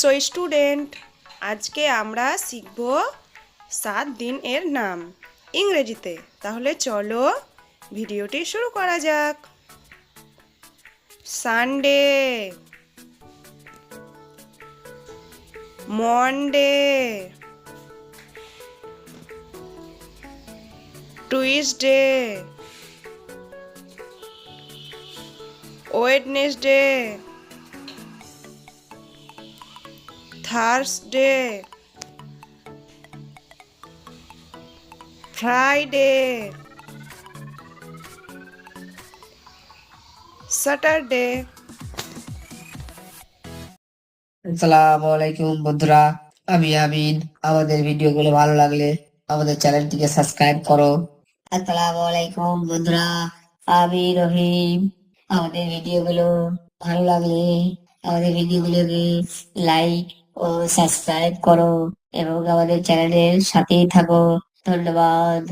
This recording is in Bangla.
সো স্টুডেন্ট আজকে আমরা শিখব সাত দিন এর নাম ইংরেজিতে। তাহলে চলো ভিডিওটি শুরু করা যাক। Sunday Monday Tuesday Wednesday Thursday Friday Saturday আসসালামু আলাইকুম বন্ধুরা, আমি আমিন। আমাদের ভিডিওগুলো ভালো লাগলে আমাদের চ্যানেলটিকে সাবস্ক্রাইব করো। আসসালামু আলাইকুম বন্ধুরা, আমি রহিম। আমাদের ভিডিওগুলো ভালো লাগলে আমাদের ভিডিও ভিডিওগুলোকে লাইক ও সাবস্ক্রাইব করো এবং আমাদের চ্যানেলের সাথেই থাকো। ধন্যবাদ।